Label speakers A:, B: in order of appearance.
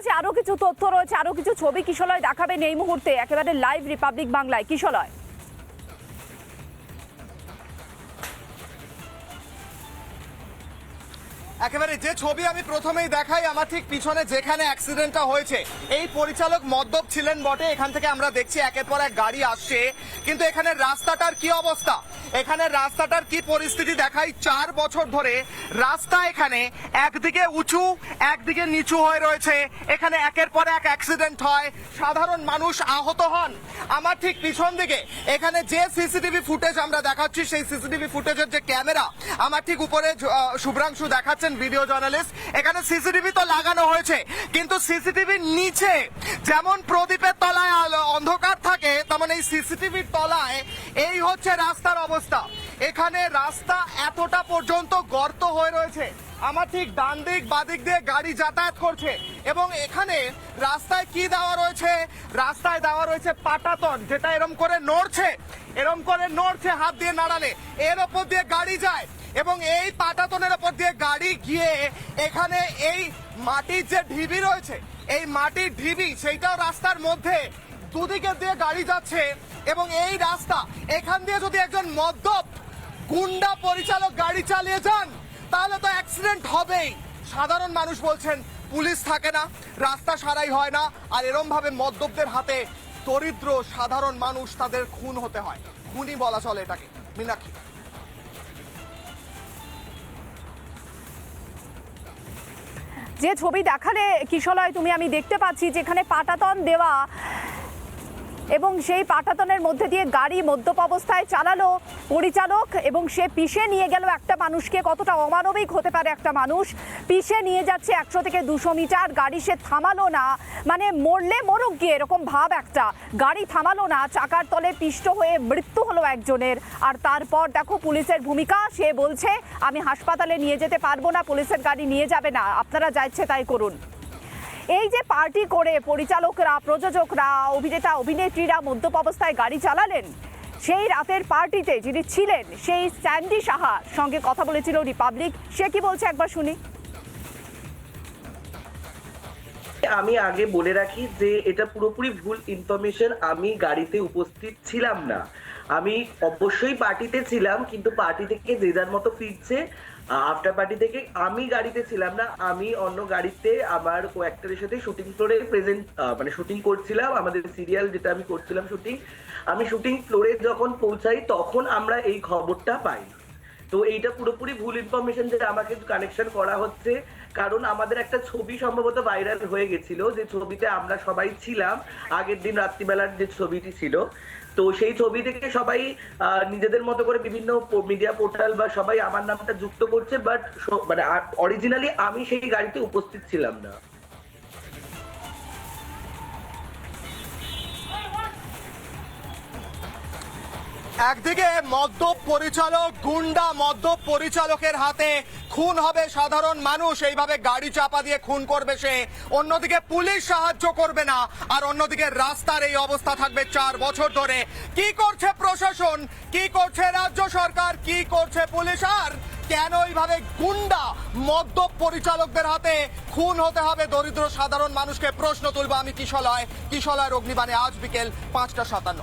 A: কাছে আরও কিছু তথ্য রয়েছে, আরও কিছু ছবি কিশলয় দেখাবেন এই মুহূর্তে। একেবারে লাইভ রিপাবলিক বাংলায়। কিশলয়
B: একেবারে যে ছবি আমি প্রথমেই দেখাই, আমার ঠিক পিছনে যেখানে অ্যাক্সিডেন্টটা হয়েছে, এই পরিচালক মদ্যপ ছিলেন বটে। এখান থেকে আমরা দেখছি একের পর এক গাড়ি আসছে। কিন্তু এখানে রাস্তাটার কি অবস্থা? এখানে রাস্তাটার কি পরিস্থিতি দেখাই চার বছর ধরে? রাস্তা এখানে একদিকে উঁচু, একদিকে নিচু হয়ে রয়েছে। এখানে একের পর এক অ্যাক্সিডেন্ট হয়। সাধারণ মানুষ আহত হন। আমার ঠিক পিছন দিকে এখানে যে সিসিটিভি ফুটেজ আমরা দেখাচ্ছি, সেই সিসিটিভি ফুটেজের যে ক্যামেরা, আমার ঠিক উপরে শুভ্রাংশু দেখাচ্ছেন ভিডিও জার্নালিস্ট। এখানে সিসিটিভি তো লাগানো হয়েছে, কিন্তু সিসিটিভির নিচে যেমন প্রদীপের তলায় অন্ধকার থাকে, তেমন এই সিসিটিভির তলায় এই হচ্ছে রাস্তার অবস্থা। এখানে রাস্তা এতটা পর্যন্ত গর্ত হয়ে রয়েছে। আমার ঠিক ডান দিক বাদিক দিয়ে গাড়ি যাতায়াত করছে। এবং এখানে রাস্তায় কি দেওয়া রয়েছে? রাস্তায় দেওয়া রয়েছে পাটাতন, যেটা এরম করে নড়ছে, এরম করে নড়ছে, হাত দিয়ে নাড়ালে। এর ওপর দিয়ে গাড়ি যায়। এবং এই পাটাতনের ওপর দিয়ে গাড়ি গিয়ে এখানে এই মাটির যে ঢিবি রয়েছে, এই মাটির ঢিবি সেইটাও রাস্তার মধ্যে দুদিকে দিয়ে গাড়ি যাচ্ছে এবং এই রাস্তা, এখান দিয়ে যদি একজন মদ্যপ গুন্ডা পরিচালক গাড়ি চালিয়ে যান, তাহলে তো অ্যাক্সিডেন্ট হবেই। সাধারণ মানুষ বলছেন, পুলিশ থাকে না, রাস্তা সারাই হয় না। আর এরম ভাবে মদ্যপদের হাতে দরিদ্র সাধারণ মানুষ তাদের খুন হতে হয়। খুনই বলা চলে এটাকে। মীনাক্ষী।
A: যে ছবি দেখালে কিশলয় তুমি আমি দেখতে পাচ্ছি যেখানে পাটাতন দেওয়া এবং সেই পাটাতনের মধ্যে দিয়ে গাড়ি মদ্যপ অবস্থায় চালালো পরিচালক এবং সে পিষে নিয়ে গেল একটা মানুষকে। কতটা অমানবিক হতে পারে একটা মানুষ? পিষে নিয়ে যাচ্ছে একশো থেকে দুশো মিটার, গাড়ি সে থামালো না। মানে মরলে মরুক গিয়ে, এরকম ভাব একটা। গাড়ি থামালো না, চাকার তলে পিষ্ট হয়ে মৃত্যু হলো একজনের। আর তারপর দেখো পুলিশের ভূমিকা, সে বলছে, আমি হাসপাতালে নিয়ে যেতে পারব না, পুলিশের গাড়ি নিয়ে যাবে না। আপনারা যা ইচ্ছে তাই করুন। এই যে পার্টি করে পরিচালকরা, প্রযোজকরা, অভিনেতা, অভিনেত্রীরা মদ্যপ অবস্থায় গাড়ি চালালেন, সেই রাতের পার্টিতে যিনি ছিলেন, সেই স্যান্ডি সাহার সঙ্গে কথা বলেছিল রিপাবলিক। সে কি বলছে একবার শুনি।
C: আমি আগে বলে রাখি যে এটা পুরোপুরি ভুল ইনফরমেশন আমি গাড়িতে উপস্থিত ছিলাম না। আমি অবশ্যই পার্টিতে ছিলাম, কিন্তু পার্টি থেকে যে যার মতো ফিরছে আফটার পার্টি থেকে আমি গাড়িতে ছিলাম না, আমি অন্য গাড়িতে আমার কো অ্যাক্টরের সাথে শুটিং ফ্লোরে প্রেজেন্ট মানে শুটিং করছিলাম, আমাদের সিরিয়াল যেটা আমি করছিলাম শুটিং আমি শুটিং ফ্লোরে যখন পৌঁছাই তখন আমরা এই খবরটা পাই। তো এইটা পুরোপুরি ভুল ইনফরমেশন যে আমাকে কানেকশন করা হচ্ছে, কারণ আমাদের একটা ছবি সম্ভবত ভাইরাল হয়ে গেছিল, যে ছবিতে আমরা সবাই ছিলাম, আগের দিন রাত্রিবেলার যে ছবিটি ছিল তো সেই ছবি থেকে সবাই নিজেদের মতো করে বিভিন্ন মিডিয়া পোর্টাল বা সবাই আমার নামটা যুক্ত করছে বাট মানে অরিজিনালি আমি সেই গাড়িতে উপস্থিত ছিলাম না।
B: একদিকে মদ্যপ পরিচালক, গুন্ডা মদ্যপ পরিচালকের হাতে খুন হবে সাধারণ মানুষ, এইভাবে গাড়ি চাপা দিয়ে খুন করবে সে। অন্যদিকে পুলিশ সাহায্য করবে না, আর অন্যদিকে রাস্তার এই অবস্থা থাকবে চার বছর ধরে। কি করছে প্রশাসন? কি করছে রাজ্য সরকার? কি করছে পুলিশ? আর কেন এইভাবে গুন্ডা মদ্যপ পরিচালকদের হাতে খুন হতে হবে? দরিদ্র সাধারণ মানুষকে প্রশ্ন তুলবো আমি কিশলয়। কিশলয়ের অগ্নিবাণে আজ বিকেল পাঁচটা সাতান্ন।